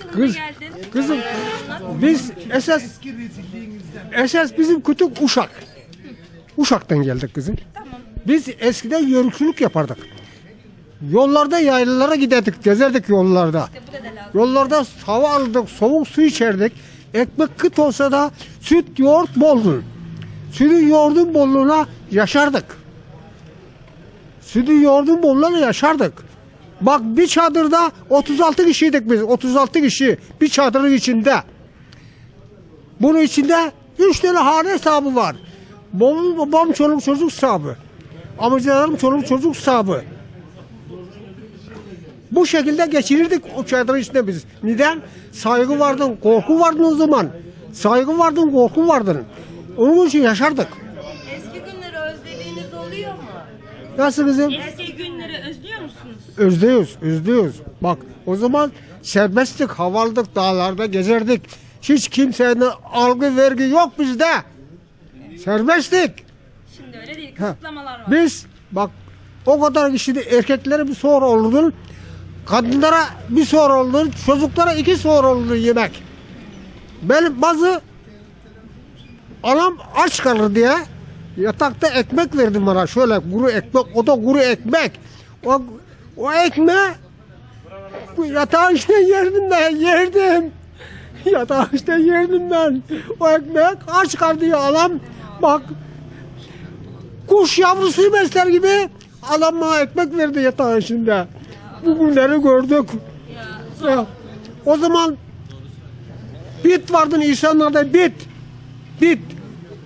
Yılında Kız, geldin? kızım biz esas esas bizim kütük Uşak. Uşak'tan geldik kızım. Tamam. Biz eskiden yörükçülük yapardık. Yollarda yaylalara giderdik, gezerdik yollarda. İşte. Yollarda hava alırdık, soğuk su içerdik. Ekmek kıt olsa da süt, yoğurt boldu. Sütü yoğurdun bolluğuna yaşardık. Sütü yoğurdun bolluğuna yaşardık. Bak bir çadırda 36 kişiydik biz, 36 kişi bir çadırın içinde. Bunun içinde 3 tane hane hesabı var. Babam, babam çoluk çocuk hesabı. Amcalarım çoluk çocuk hesabı. Bu şekilde geçirirdik o çadırın içinde biz. Neden? Saygı vardı, korku vardı o zaman. Saygı vardı, korku vardı. Onun için yaşardık. Nasıl kızım? Eski günleri özlüyor musunuz? Özlüyoruz, özlüyoruz. Bak o zaman serbesttik, havaldık, dağlarda gezerdik. Hiç kimsenin algı vergi yok bizde. Serbesttik. Şimdi öyle değil. Kısıtlamalar var. Biz bak o kadar kişide erkeklere bir soğur olurdu. Kadınlara bir soğur olurdu. Çocuklara iki soğur olurdu yemek. Benim bazı anam aç kalır diye yatakta ekmek verdi bana şöyle kuru ekmek o da kuru ekmek. O, o ekmeği yatağın içinde yerdim ben yerdim. Yatağın içinde yerdim ben. O ekmek aç kaldı diye anam bak kuş yavrusu besler gibi adam bana ekmek verdi yatağın içinde. Bu günleri gördük. Ya, o zaman bit vardı insanlarda bit. Bit.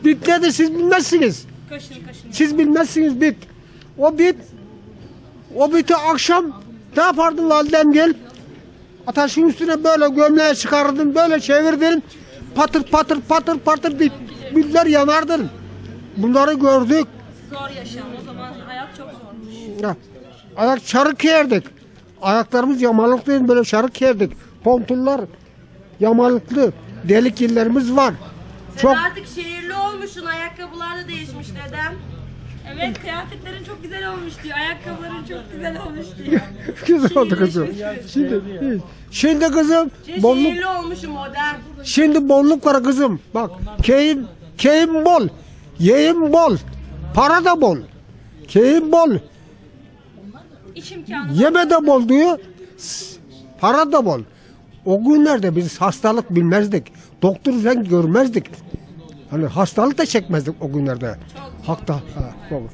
Bit nedir siz bilmezsiniz. Siz bilmezsiniz bit. O bit o biti akşam ne yapardın validem gel? Ateşin üstüne böyle gömleği çıkarırdın, böyle çevirdin. Patır patır patır patır bit, bitler yanardın. Bunları gördük. Zor yaşam. O zaman hayat çok zormuş. Ya, ayak çarık giyerdik. Ayaklarımız yamalıklıydı böyle çarık giyerdik. Pontullar yamalıklı. Delik yerlerimiz var. Sen Çok artık şehirli olmuşsun. Ayakkabılar da değişmiş dedem. Evet kıyafetlerin çok güzel olmuş diyor. Ayakkabıların çok güzel olmuş diyor. güzel oldu kızım. Şimdi, şimdi kızım Şimdi bolluk, şehirli olmuşum modern. şimdi bolluk var kızım. Bak keyim, keyim bol. Yeyim bol. Para da bol. Keyim bol. İş imkanı. Yeme de bol diyor. Para da bol. O günlerde biz hastalık bilmezdik. Doktor görmezdik. Hani hastalık da çekmezdik o günlerde. Hakta. Ha, baba.